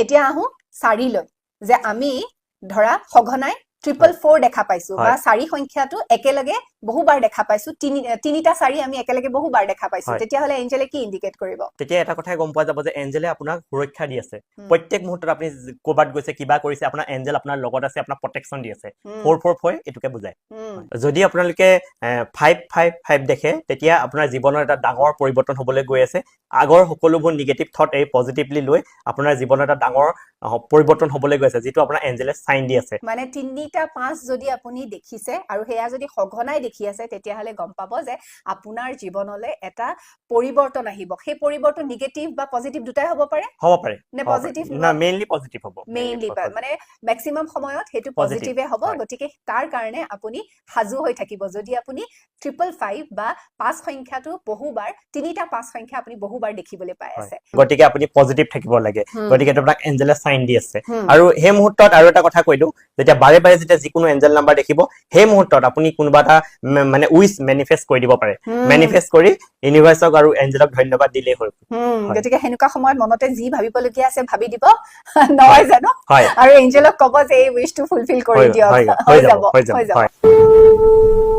এতিয়া আহো চাৰিলৈ যে আমি ধৰা সঘনাই ট্ৰিপল ফ'ৰ দেখা পাইছো বা। চাৰি সংখ্যাটো একেলগে বহুবাৰ দেখা পাইছো। তিনি তিনিটা চাৰি আমি একেলগে বহুবাৰ দেখা পাইছো। তেতিয়াহ'লে এঞ্জেলে কি ইণ্ডিকেট কৰিব? তেতিয়া এটা কথাই গম পোৱা যাব যে এঞ্জেলে আপোনাক সুৰক্ষা দি আছে। প্ৰত্যেক মুহূৰ্তত আপুনি ক'ৰবাত গৈছে কিবা কৰিছে আপোনাৰ এঞ্জেল আপোনাৰ লগত আছে আপোনাক প্ৰটেকশ্যন দি আছে। ফ'ৰ ফ'ৰ ফ'ৰ এইটোকে বুজায়। যদি আপোনালোকে ফাইভ ফাইভ ফাইভ দেখে তেতিয়া আপোনাৰ জীৱনৰ এটা ডাঙৰ পৰিৱৰ্তন হ'বলৈ গৈ আছে। আগৰ সকলোবোৰ নিগেটিভ থট এই পজিটিভলি লৈ আপোনাৰ জীৱনৰ এটা ডাঙৰ পৰিৱৰ্তন হ'বলৈ গৈ আছে যিটো আপোনাৰ এঞ্জেলে চাইন দি আছে। মানে তিনিটা পাঁচ যদি আপুনি দেখিছে আৰু সেয়া যদি সঘনাই দেখি আছে তেতিয়াহ'লে গম পাব যে আপোনাৰ জীৱনলৈ এটা পৰিৱৰ্তন আহিব। সেই পৰিৱৰ্তন নিগেটিভ বা পজিটিভ দুটাই হ'ব পাৰে হ'ব পাৰে নে। পজিটিভ না মেইনলি পজিটিভ হ'ব। মেইনলি মানে মেক্সিমাম সময়ত সেইটো পজিটিভে হ'ব। গতিকে তাৰ কাৰণে আপুনি সাজু হৈ থাকিব। যদি আপুনি ট্ৰিপল ফাইভ বা পাঁচ সংখ্যাটো বহুবাৰ তিনিটা পাঁচ সংখ্যা আপুনি বহুবাৰ দেখিবলৈ পাই। আছে। গতিকে আপুনি পজিটিভ থাকিব লাগে। গতিকে আপোনাক এঞ্জেলে চাইন দি আছে। আৰু সেই মুহূৰ্তত আৰু এটা কথা কৈ দিওঁ যেতিয়া বাৰে বাৰে যেতিয়া যিকোনো এঞ্জেল নাম্বাৰ দেখিব সেই মুহূৰ্তত আপুনি কোনোবা এটা মানে উইচ মেনিফেষ্ট কৰি দিব পাৰে। মেনিফেষ্ট কৰি ইউনিভাৰ্চক আৰু এঞ্জেলক ধন্যবাদ দিলেই হ'ল। গতিকে সেনেকুৱা সময়ত মনতে যি ভাবিবলগীয়া আছে ভাবি দিব। নহয় জানো? আৰু এঞ্জেলক ক'ব যে এই উইচটো ফুলফিল কৰি দিয়ক। হৈ- যাব হৈ যাব।